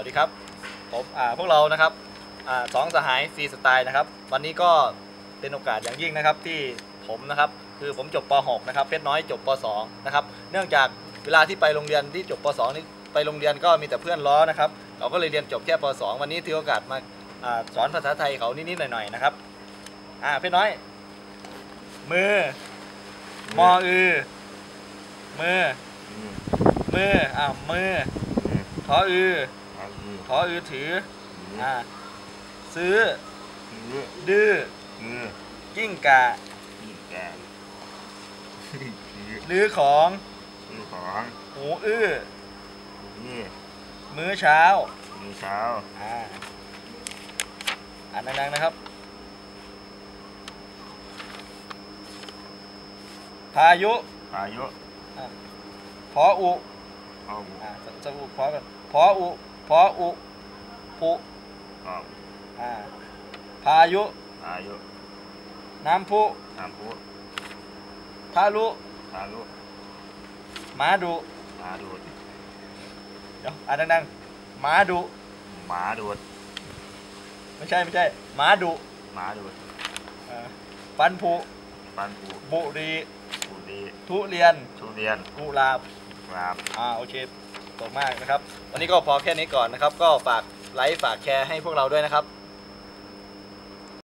วัสดีครับผมพวกเรานะครับอสองสหายฟรีสไตล์นะครับ วันนี้ก็เป็นโอกาสอย่างยิ่งนะครับที่ผมนะครับคือผมจบป .6 นะครับเพชรน้อยจบป .2 นะครับเนื่องจากเวลาที่ไปโรงเรียนที่จบป .2 นี่ไปโรงเรียนก็มีแต่เพื่อนล้อนะครับเราก็เลยเรียนจบแค่ป .2 วันนี้ถือโอกาสมาอสอนภาษาไทยเขานิดๆหน่อยๆนะครับอ่าเพชรน้อย มือมออือมือมืออ้ามืออืมทออือ เอาอืมทออือถืออืมอ่าซื้ออืมดื้ออืมกิ้งกาอีกแกอืมลื้อของซื้อของหูอื้อนี่มื้อเช้ามีเช้า อ่าอ่านดังๆนะครับ พายุ พายุพออุเอาอ่าสสอุพอกันพออุ พออุปุออกอ่าพายุ พายุ น้ำพุน้ำพุทารุพายุหมาดุหมาดูดเดี๋ยวอ่านดังๆหมาดุหมาดูดไม่ใช่ไม่ใช่หมาดุหมาดูดอ่าฟันผุปันปูบุรีปูดีทุเรียน ทุเรียนกุหลาบกราบอ่าโอเค ตกมากนะครับ วันนี้ก็พอแค่นี้ก่อนนะครับ ก็ฝากไลค์ฝากแชร์ให้พวกเราด้วยนะครับ